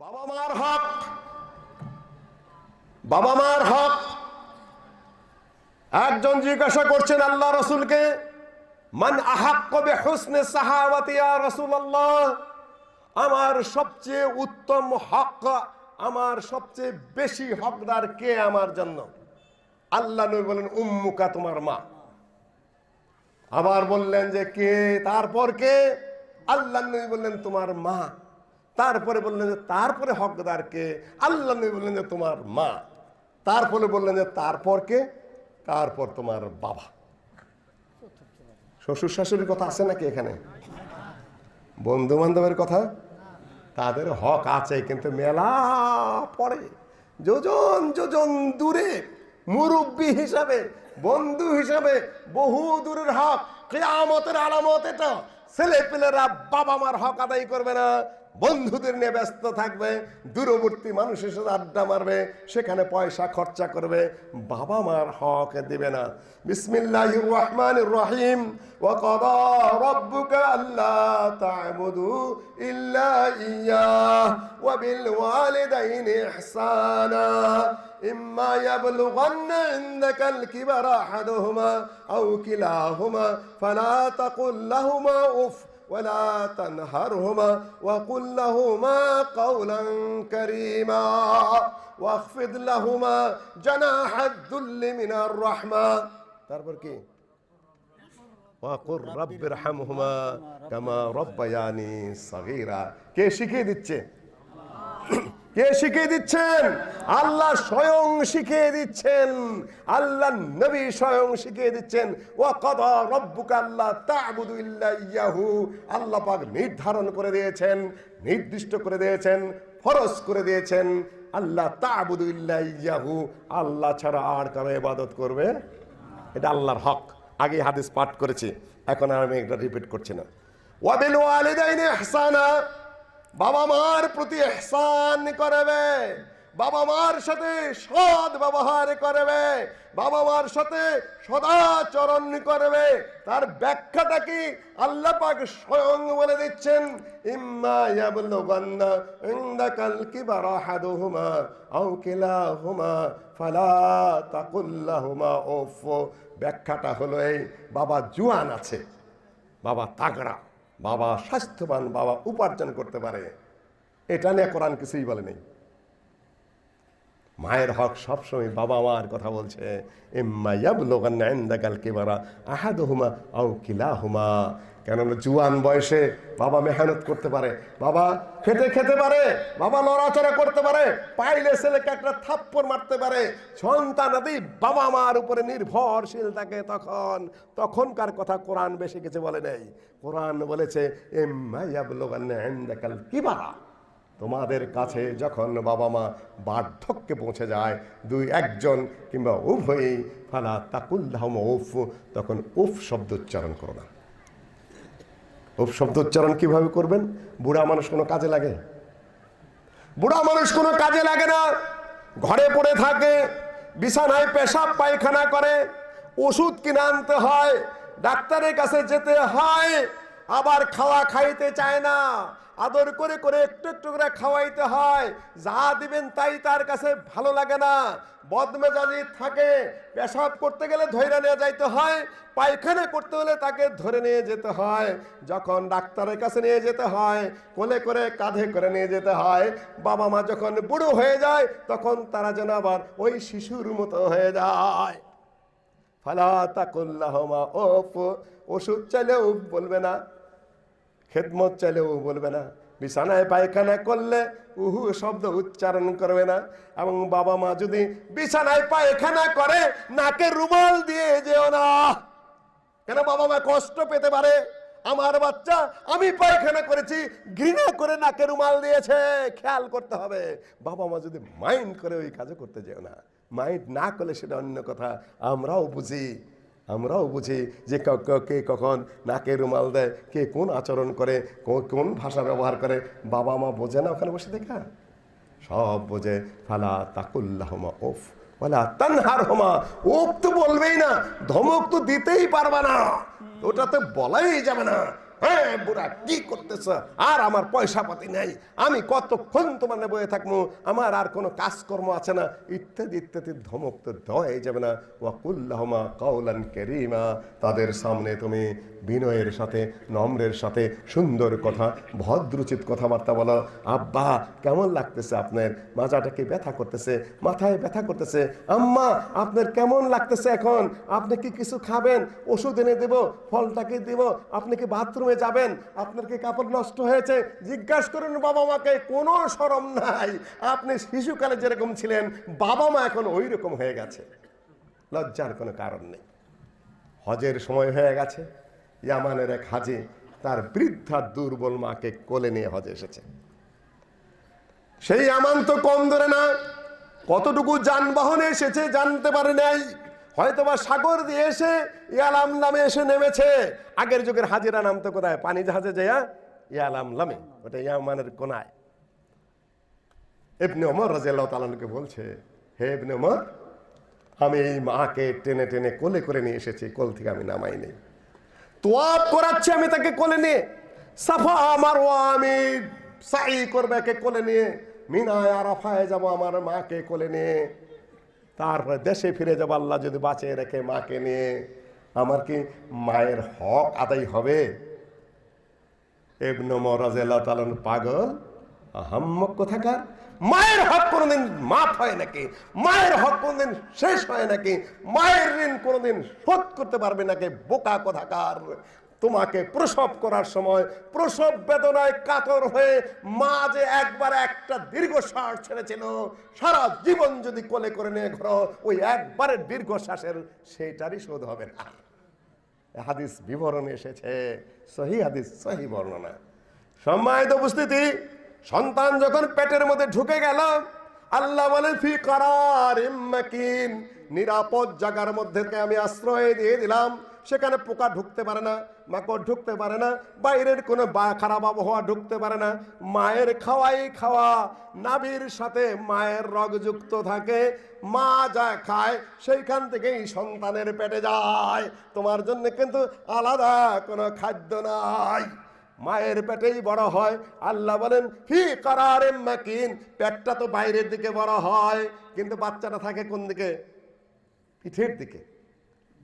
বাবা মার হক। বাবা মার হক। একজন জিজ্ঞাসা করছেন, আল্লাহ রসুলকে, মান আহাক্ক বে হুসনে সাহাবাতিয়া রসুল্লাহ আমার সবচেয়ে উত্তম হক, আমার সবচেয়ে বেশি হকদার কে আমার জন্য? আল্লাহ নবী বলেন, উম্মুকা, তোমার মা। আবার বললেন যে, কে? তারপর কে? আল্লাহ নবী বললেন, তোমার মা। তারপরে বললেন যে, তারপরে হকদার কে আল্লাহ বললেন যে, তোমার মা। তারপরে বললেন যে, তারপর কে? তারপর তোমার বাবা। শ্বশুর শাশুড়ির কথা আছে নাকি এখানে? বন্ধু বান্ধবের কথা? তাদের হক আছে, কিন্তু মেলা পরে যোজন যোজন দূরে, মুরব্বী হিসাবে, বন্ধু হিসাবে, বহু দূরের হক। কেয়ামতের আলামত এটা। ছেলে পেলেরা বাবা মার হক আদায় করবে না। বন্ধুদের নিয়ে ব্যস্ত থাকবে দূরবর্তী মানুষের সাথে আড্ডা মারবে সেখানে পয়সা খরচা করবে বাবা মার হক দেবে না বিসমিল্লাহ রহমান রহিম وقضى ربك ألا تعبدوا إلا إياه وبالوالدين إحسانا إما يبلغن عندك الكبر أحدهما أو كلاهما فلا تقل لهما أف ولا تنهرهما وقل لهما قولا كريما واخفض لهما جناح الذل من الرحمة তারপর কি ওয়াকুর রব্বির হামহুমা কামা রব্বায়ানি সাগীরা কে শিখিয়ে দিচ্ছে কে শিখিয়ে দিচ্ছেন। আল্লাহ স্বয়ং শিখিয়ে দিচ্ছেন। আল্লাহ নবী স্বয়ং শিখিয়ে দিচ্ছেন। ও কদা রব্বুকা আল্লাহ ইয়াহু। আল্লাহ পাক নির্ধারণ করে দিয়েছেন, নির্দিষ্ট করে দিয়েছেন, ফরজ করে দিয়েছেন। আল্লাহ তা'বুদু ইয়াহু। আল্লাহ ছাড়া আর কারও ইবাদত করবে? এটা আল্লাহর হক। আগে হাদিস পাঠ করেছি। এখন আমি এটা রিপিট করছি না। ওয়াবিল ওয়ালিদাইনি ইহসানা। বাবা মার প্রতি ইহসান করবে। বাবা মার সাথে সৎ ব্যবহার করবে। বাবা মার সাথে সদাচরণ করবে। তার ব্যাখ্যাটা কি আল্লাহ পাক স্বয়ং বলে দিচ্ছেন, ইম্মা ইয়াবলুগান্না ইনদাকাল কিবারা আহাদুহুমা আও কিলাহুমা ফালা তাকুল্লাহুমা উফ ব্যাখ্যাটা হলো এই, বাবা জুয়ান আছে, বাবা তাগড়া। বাবা স্বাস্থ্যবান, বাবা উপার্জন করতে পারে। এটা নিয়ে কোরআন কিছুই বলে নেই। মায়ের হক সবসময় বাবা মার কথা বলছে। ইম্মা কেবারা আহাদ হুমা আউ কিলা কিলাহুমা। কেননা জুয়ান বয়সে বাবা মেহনত করতে পারে, বাবা খেতে খেতে পারে, বাবা নড়াচড়া করতে পারে, পাইলে ছেলেকে একটা থাপ্পড় মারতে পারে সন্তানাদি বাবা মার উপরে নির্ভরশীল থাকে তখন। তখনকার কথা কোরআন বেশি কিছু বলে নেই। কোরআন বলেছে কিবারা। তোমাদের কাছে যখন বাবা মা বার্ধক্যে পৌঁছে যায়, দুই একজন কিংবা উভয়ই, ফালা তাকুল্লাহম উফ, তখন উফ শব্দ উচ্চারণ করো না। শব্দ উচ্চারণ কীভাবে করবেন? বুড়া মানুষ কোনো কাজে লাগে? বুড়া মানুষ কোনো কাজে লাগে না। ঘরে পড়ে থাকে, বিছানায় পেশাব পায়খানা করে, ওষুধ কিনে আনতে হয়, ডাক্তারের কাছে যেতে হয়, আবার খাওয়া খাইতে চায় না। আদর করে করে একটু একটু করে খাওয়াইতে হয়। যা দিবেন তাই তার কাছে ভালো লাগে না। বদমেজাজি থাকে। পেশাব করতে গেলে ধৈর্য নিয়ে যাইতে হয়। পায়খানা করতে হলে তাকে ধরে নিয়ে যেতে হয়। যখন ডাক্তারের কাছে নিয়ে যেতে হয়, কোলে করে কাঁধে করে নিয়ে যেতে হয়। বাবা মা যখন বুড়ো হয়ে যায়, তখন তারা যেন আবার ওই শিশুর মতো হয়ে যায়। ফালা তাকুল্লাহমা ওষুধ চাইলেও বলবে না। খেদমত চাইলেও বলবে না। বিছানায় পায়খানা করলে উহু শব্দ উচ্চারণ করবে না। এবং বাবা মা যদি বিছানায় পায়খানা করে, নাকে রুমাল দিয়ে যেও না। কেন বাবা মা কষ্ট পেতে পারে? আমার বাচ্চা, আমি পায়খানা করেছি, ঘৃণা করে নাকে রুমাল দিয়েছে, খেয়াল করতে হবে। বাবা মা যদি মাইন্ড করে ওই কাজও করতে যেও না। মাইন্ড না করলে সেটা অন্য কথা। আমরাও বুঝি। আমরাও বুঝি যে ক- কখন নাকে রুমাল দেয়, কে কোন আচরণ করে কোন ভাষা ব্যবহার করে, বাবা মা বোঝে না ওখানে বসে দেখা? সব বোঝে, ফালা তাকুল্লাহমা ওফ বলা তানহার হোমা ওফ তো বলবেই না, ধমক তো দিতেই পারবা না। ওটা তো বলাই যাবে না। হ্যাঁ বুড়া, কি করতেছ? আর আমার পয়সা পাতি নেই। আমি কতক্ষণ তোমার বয়ে থাকব আমার আর কোনো কাজকর্ম আছে না। ইত্যাদি ইত্যাদি ধমক তো দেওয়াই যাবে না। ওয়াকুল্লাহমা কাউলান কেরিমা। তাদের সামনে তুমি বিনয়ের সাথে, নম্রের সাথে সুন্দর কথা, ভদ্রচিত কথাবার্তা বলো। আব্বা, কেমন লাগতেছে আপনার? মাজাটা কি ব্যথা করতেছে? মাথায় ব্যথা করতেছে? আম্মা, আপনার কেমন লাগতেছে এখন? আপনি কি কিছু খাবেন? ওষুধ এনে দেব ফলটাকে দেব? আপনি কি বাথরুমে যাবেন, আপনার কি কাপড় নষ্ট হয়েছে? জিজ্ঞাসা করুন বাবা মাকে, কোনো সরম নাই। আপনি শিশুকালে যেরকম ছিলেন, বাবা মা এখন ওই রকম হয়ে গেছে। লজ্জার কোনো কারণ নেই। হজের সময় হয়ে গেছে, ইয়ামানের এক হাজি তার বৃদ্ধা দুর্বল মাকে কোলে নিয়ে হজে এসেছে। সেই আমান তো কম ধরে না, কতটুকু যানবাহনে এসেছে জানতে পারে নাই। হয়তো বা সাগর দিয়ে এসে ইয়ালাম নামে এসে নেমেছে। আগের যুগের হাজিরা নাম তো কোথায়? পানি জাহাজে যায় ইয়ালাম লামে ওটা ইয়ামানের কোনায়। ইবনে ওমর রাজিয়াল্লাহ তালানকে বলছে, হে ইবনে ওমর, আমি এই মাকে টেনে টেনে কোলে করে নিয়ে এসেছি, কোল থেকে আমি নামাই নেই। তোয়াব করাচ্ছি আমি তাকে কোলে নিয়ে। সাফা আমার ও আমি সাই করবে একে কোলে নিয়ে। মিনায় আরাফায় যাব আমার মাকে কোলে নিয়ে। তারপরে দেশে ফিরে যাব, আল্লাহ যদি বাঁচিয়ে রেখে মাকে নিয়ে, আমার কি মায়ের হক আদায় হবে? এবন মরাজেল্লাহ তালন পাগল, আহাম্মক কোথাকার। মায়ের হক কোনোদিন মাফ হয় নাকি? মায়ের হক কোনোদিন শেষ হয় নাকি? মায়ের ঋণ কোনোদিন শোধ করতে পারবে নাকি? বোকা কোথাকার। তোমাকে প্রসব করার সময় প্রসব বেদনায় কাতর হয়ে মা যে একবার একটা দীর্ঘশ্বাস ছেড়েছিল, সারা জীবন যদি কোলে করে নিয়ে ঘর, ওই একবারের দীর্ঘশ্বাসের সেইটারই শোধ হবে না। হাদিস বিবরণ এসেছে, সহি হাদিস, সহি বর্ণনা। সম্মানিত উপস্থিতি, সন্তান যখন পেটের মধ্যে ঢুকে গেল, আল্লাহ বলেন, ফি করার নিরাপদ জায়গার মধ্যে আমি আশ্রয় দিয়ে দিলাম। সেখানে পোকা ঢুকতে পারে না, মাকড় ঢুকতে পারে না, বাইরের কোনো বা খারাপ আবহাওয়া ঢুকতে পারে না। মায়ের খাওয়াই খাওয়া, নাভির সাথে মায়ের রগ যুক্ত থাকে। মা যা খায়, সেইখান থেকেই সন্তানের পেটে যায়। তোমার জন্য কিন্তু আলাদা কোনো খাদ্য নাই। মায়ের পেটেই বড় হয়। আল্লাহ বলেন, ফি করার মাকিন। পেটটা তো বাইরের দিকে বড় হয়, কিন্তু বাচ্চাটা থাকে কোন দিকে? পিঠের দিকে।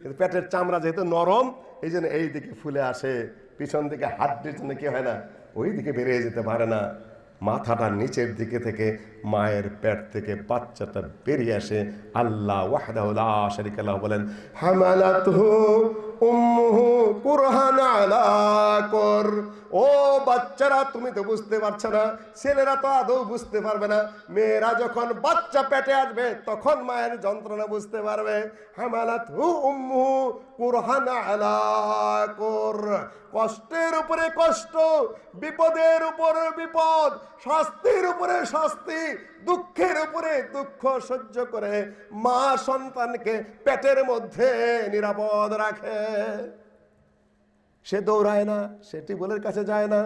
পেটের চামড়া যেহেতু নরম, এই জন্য এই দিকে ফুলে আসে। পিছন দিকে হাড্ডির জন্য কি হয় না, ওই দিকে বেরিয়ে যেতে পারে না। মাথাটা নিচের দিকে থেকে মায়ের পেট থেকে বাচ্চাটা বেরিয়ে আসে। আল্লাহ আল্লাহ বলেন কুরহান আলা কর। ও বাচ্চারা, তুমি তো বুঝতে পারছ না। ছেলেরা তো আদৌ বুঝতে পারবে না। মেয়েরা যখন বাচ্চা পেটে আসবে, তখন মায়ের যন্ত্রণা বুঝতে পারবে। হামালাত কষ্টের উপরে কষ্ট, বিপদের উপরে বিপদ, শাস্তির উপরে শাস্তি, দুঃখের উপরে দুঃখ সহ্য করে মা সন্তানকে পেটের মধ্যে নিরাপদ রাখে। সে দৌড়ায় না, সে টিবলের কাছে যায় না।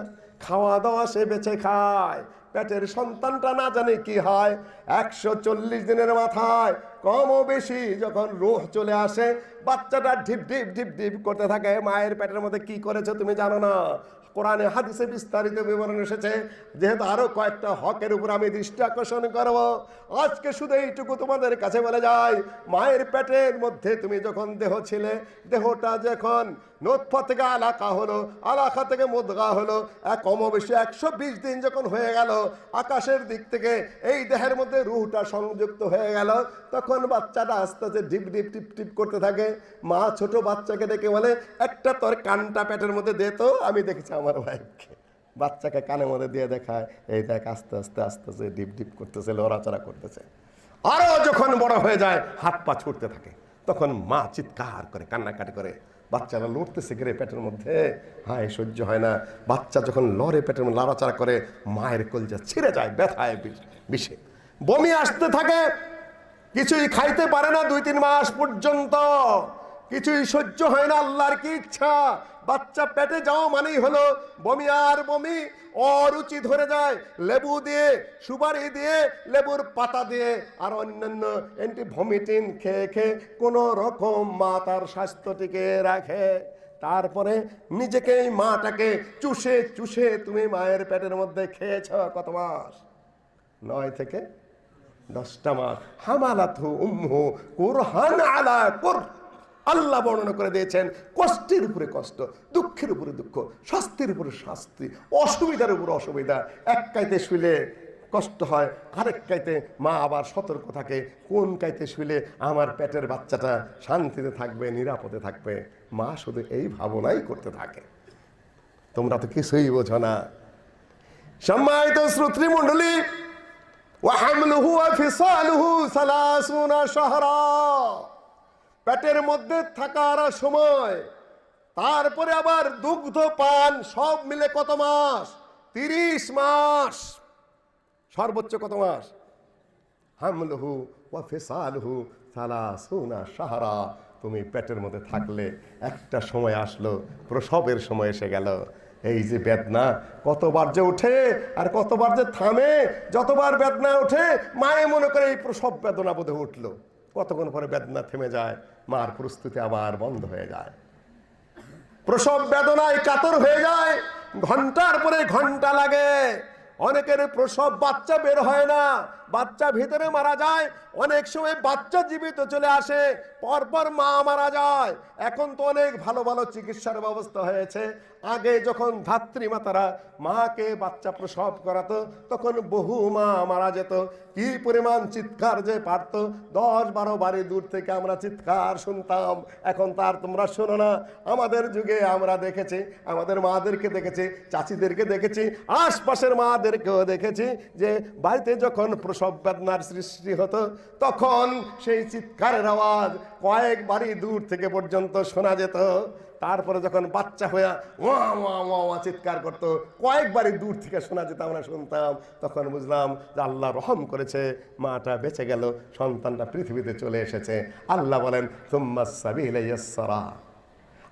খাওয়া দাওয়া সে বেছে খায়। পেটের সন্তানটা না জানে কি হয়। একশো চল্লিশ দিনের মাথায় কম ও বেশি যখন রোহ চলে আসে, বাচ্চাটা ঢিপ ঢিপ ঢিপ ঢিপ করতে থাকে, মায়ের পেটের মধ্যে কি করেছে তুমি জানো না? কোরআনে, হাদিসে বিস্তারিত বিবরণ এসেছে। যেহেতু আরও কয়েকটা হকের উপর আমি দৃষ্টি আকর্ষণ করব, আজকে শুধু এইটুকু তোমাদের কাছে বলে যাই, মায়ের পেটের মধ্যে তুমি যখন দেহ ছিলে, দেহটা যখন নোৎফা থেকে আলাকা হলো, আলাকা থেকে মুদগা হলো, এক কম বেশি একশো বিশ দিন যখন হয়ে গেল, আকাশের দিক থেকে এই দেহের মধ্যে রুহটা সংযুক্ত হয়ে গেল, তখন বাচ্চাটা আস্তে আস্তে ঢিপ ঢিপ টিপ টিপ করতে থাকে। মা ছোট বাচ্চাকে ডেকে বলে, একটা তোর কানটা পেটের মধ্যে দে তো, আমি দেখেছি আমার ভাইকে বাচ্চাকে কানের মধ্যে দিয়ে দেখায়, এই দেখ, আস্তে আস্তে আস্তে আস্তে ডিপ ডিপ করতেছে, লড়াচড়া করতেছে। আরও যখন বড় হয়ে যায়, হাত পা ছুটতে থাকে। তখন মা চিৎকার করে, কান্নাকাটি করে। বাচ্চারা লড়তেছে গেলে পেটের মধ্যে। হায়, সহ্য হয় না। বাচ্চা যখন লড়ে পেটের মধ্যে, লড়াচড়া করে, মায়ের কলজা ছিঁড়ে যায় ব্যথায় বিষে। বমি আসতে থাকে, কিছুই খাইতে পারে না দুই, তিন মাস পর্যন্ত। কিছুই সহ্য হয় না, আল্লাহর কি ইচ্ছা? বাচ্চা পেটে যাওয়া মানেই হলো বমি আর বমি। অরুচি ধরে যায়, লেবু দিয়ে, সুপারি দিয়ে, লেবুর পাতা দিয়ে, আর অন্যান্য অ্যান্টি ভমিটিন খেয়ে খেয়ে কোনো রকম মা তার স্বাস্থ্যটিকে রাখে। তারপরে নিজেকে এই মাটাকে চুষে চুষে তুমি মায়ের পেটের মধ্যে খেয়েছ কত মাস? নয় থেকে দশটা মাস। হামালাথু উম্মু কুরহান আলা কুর আল্লাহ বর্ণনা করে দিয়েছেন কষ্টের উপরে কষ্ট দুঃখের উপরে দুঃখ শাস্তির উপরে শাস্তি অসুবিধার উপরে অসুবিধা এক কাইতে শুলে কষ্ট হয় আরেক কাইতে মা আবার সতর্ক থাকে কোন কাইতে শুলে আমার পেটের বাচ্চাটা শান্তিতে থাকবে নিরাপদে থাকবে মা শুধু এই ভাবনাই করতে থাকে তোমরা তো কিছুই বোঝো না সম্মানিত শ্রোতৃমণ্ডলী وحمله وفصاله ثلاثون شهرا পেটের মধ্যে থাকার সময়, তারপরে আবার দুগ্ধ পান, সব মিলে কত মাস? তিরিশ মাস। সর্বোচ্চ কত মাস? হামলহু ওয়া ফিসালহু সালাসুনা সাহারা তুমি পেটের মধ্যে থাকলে একটা সময় আসলো প্রসবের সময় এসে গেল। এই যে বেদনা, কতবার যে ওঠে আর কতবার যে থামে, যতবার বেদনা ওঠে, মায়ে মনে করে এই প্রসব বেদনা বোধে উঠল। কতক্ষণ পরে বেদনা থেমে যায়? মার প্রস্তুতি আবার বন্ধ হয়ে যায়। প্রসব বেদনায় কাতর হয়ে যায়, ঘণ্টার পরে ঘণ্টা লাগে, অনেকের প্রসব বাচ্চা বের হয় না বাচ্চা ভিতরে মারা যায়, অনেক সময় বাচ্চা জীবিত চলে আসে, পরপর মা মারা যায়। এখন তো অনেক ভালো ভালো চিকিৎসার ব্যবস্থা হয়েছে। আগে যখন ধাত্রী মাতারা মাকে বাচ্চা প্রসব করাতো, তখন বহু মা মারা যেত। কি পরিমাণ চিৎকার যে পারত, দশ বারো বাড়ি দূর থেকে আমরা চিৎকার শুনতাম। এখন তার তোমরা শোনো না। আমাদের যুগে আমরা দেখেছি, আমাদের মাদেরকে দেখেছি, চাচিদেরকে দেখেছি, আশপাশের মাদেরকেও দেখেছি যে বাড়িতে যখন প্রসব বেদনার সৃষ্টি হতো। তখন সেই চিৎকারের আওয়াজ কয়েক বাড়ি দূর থেকে পর্যন্ত শোনা যেত। তারপরে যখন বাচ্চা হয়ে ওয়া ওয়া ওয়া ওয়া চিৎকার করতো কয়েকবারই দূর থেকে শোনা যেত, আমরা শুনতাম। তখন বুঝলাম যে আল্লাহ রহম করেছে, মাটা বেঁচে গেল, সন্তানটা পৃথিবীতে চলে এসেছে। আল্লাহ বলেন তুম্মা ইয়াসসারা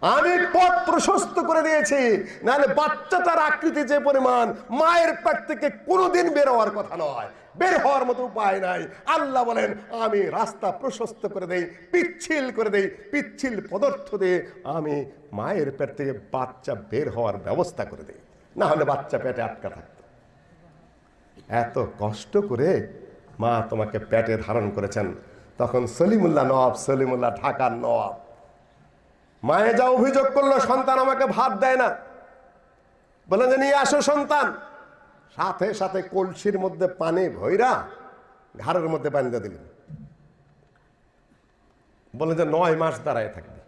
আমি পথ প্রশস্ত করে দিয়েছি, নাহলে বাচ্চাটার আকৃতি যে পরিমাণ, মায়ের পেট থেকে কোনোদিন বের হওয়ার কথা নয়। বের হওয়ার মতো উপায় নাই। আল্লাহ বলেন, আমি রাস্তা প্রশস্ত করে দেই, পিচ্ছিল করে দেই, পিচ্ছিল পদার্থ দিয়ে আমি মায়ের পেট থেকে বাচ্চা বের হওয়ার ব্যবস্থা করে দেই। না হলে বাচ্চা পেটে আটকা থাকতো। এত কষ্ট করে মা তোমাকে পেটে ধারণ করেছেন। তখন সলিমুল্লাহ নবাব সলিমুল্লাহ ঢাকার নবাব মায়ে যা অভিযোগ করল, সন্তান আমাকে ভাত দেয় না। বলে যে, নিয়ে আসো সন্তান। সাথে সাথে কলসির মধ্যে পানি ভৈরা ঘাড়ের মধ্যে পানি দিয়ে দিলেন। বলে যে, নয় মাস দাঁড়ায় থাকবে।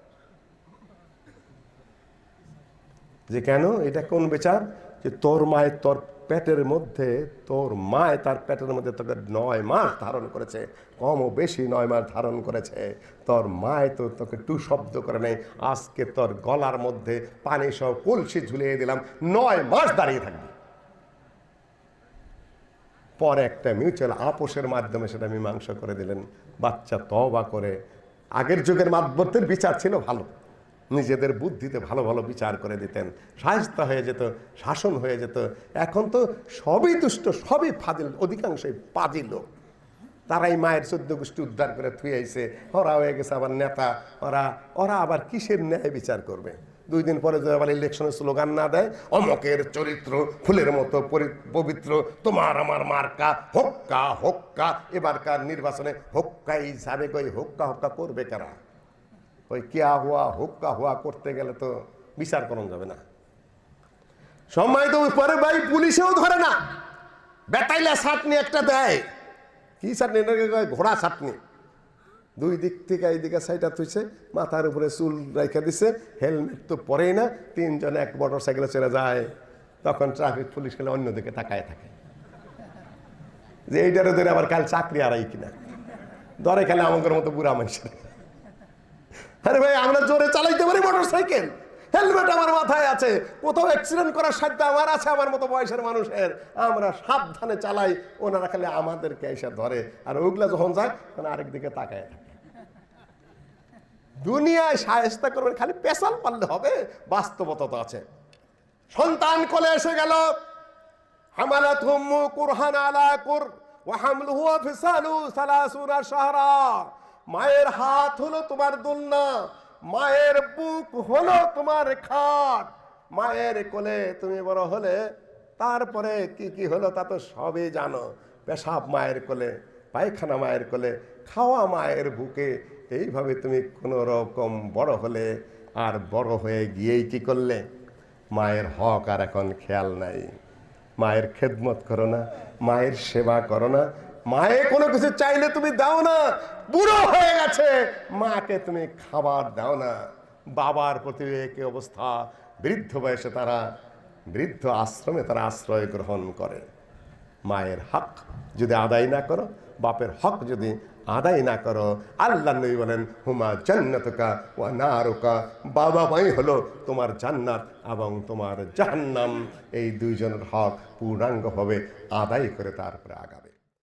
যে, কেন? এটা কোন বিচার? যে, তোর মায়ের তোর পেটের মধ্যে, তোর মায় তার পেটের মধ্যে তোকে নয় মাস ধারণ করেছে, কম ও বেশি নয় মাস ধারণ করেছে। তোর মায় তো তোকে টু শব্দ করে নেই। আজকে তোর গলার মধ্যে পানি সহ কলসি ঝুলিয়ে দিলাম। নয় মাস দাঁড়িয়ে থাকবি। পরে একটা মিউচুয়াল আপোষের মাধ্যমে সেটা মীমাংসা করে দিলেন। বাচ্চা তবা করে আগের যুগের মাধ্যমের বিচার ছিল ভালো। নিজেদের বুদ্ধিতে ভালো ভালো বিচার করে দিতেন, সাহস্ত হয়ে যেত, শাসন হয়ে যেত। এখন তো সবই দুষ্ট, সবই ফাজিল, অধিকাংশই পাজি লোক তারাই মায়ের চোদ্দ গোষ্ঠী উদ্ধার করে থুয়ে আইছে। ওরা হয়ে গেছে আবার নেতা, ওরা ওরা আবার কিসের ন্যায় বিচার করবে? দুই দিন পরে যদি আবার ইলেকশনের স্লোগান না দেয়, অমকের চরিত্র, ফুলের মতো পবিত্র, তোমার আমার মার্কা, হক্কা হক্কা, এবারকার নির্বাচনে হক্কাই যাবে কই হক্কা হক্কা করবে কারা? ওই কেয়া হুয়া, হুক্কা হুয়া করতে গেলে তো বিচার করণ যাবে না। সময় তো পরে ভাই, পুলিশেও ধরে না। বেতাইলা চাটনি একটা দেয়। কি চাটনি ঘোড়া চাটনি দুই দিক থেকে এইদিকে সাইডা তুইছে, মাথার উপরে চুল রেখে দিছে, হেলমেট তো পরেই না, তিনজন এক মোটর সাইকেলে চলে যায়। তখন ট্রাফিক পুলিশ গেলে অন্যদিকে তাকায় থাকে। যে এইটারে ধরে আবার কাল চাকরি আড়াই কিনা। ধরে খেলে আমাদের মতো বুড়া মানুষের। ভাই, আমরা জোরে চালাইতে পারি হেলমেট আমার মাথায় আছে। কোথাও অ্যাক্সিডেন্ট করার সাধ্য আমার আছে আমার মতো বয়সের মানুষের। আমরা সাবধানে চালাই, ওনারা খালি আমাদেরকে এসে ধরে। আর যখন যায়, তখন তাকায় থাকে। দুনিয়ায় সাহেস্তা করবেন, খালি পেশাল পারলে হবে, বাস্তবতা তো আছে। সন্তান কোলে এসে গেল। হামালাত হুম্মু কুরহান আলা কুর ফিসালু সালাসুনা শাহরা। মায়ের হাত হলো তোমার দোলনা, মায়ের বুক হলো তোমার খাট। মায়ের কোলে তুমি বড় হলে, তারপরে কি কি হলো তা তো সবই জানো। পেশাব মায়ের কোলে, পায়খানা মায়ের কোলে, খাওয়া মায়ের বুকে, এইভাবে তুমি কোনো রকম বড় হলে আর বড় হয়ে গিয়েই কি করলে? মায়ের হক আর এখন খেয়াল নাই। মায়ের খেদমত করো না, মায়ের সেবা করো না মায়ে কোনো কিছু চাইলে তুমি দাও না। বুড়ো হয়ে গেছে। মাকে তুমি খাবার দাও না। বাবার প্রতি একই অবস্থা। বৃদ্ধ বয়সে তারা, বৃদ্ধ আশ্রমে তারা আশ্রয় গ্রহণ করে। মায়ের হক যদি আদায় না করো, বাপের হক যদি আদায় না করো, আল্লাহ নবী বলেন, হুমা জান্নাতকা ও নারকা। বাবা মাই হলো তোমার জান্নাত এবং তোমার জাহান্নাম। এই দুইজনের হক পূর্ণাঙ্গভাবে আদায় করে তারপরে আগাবে।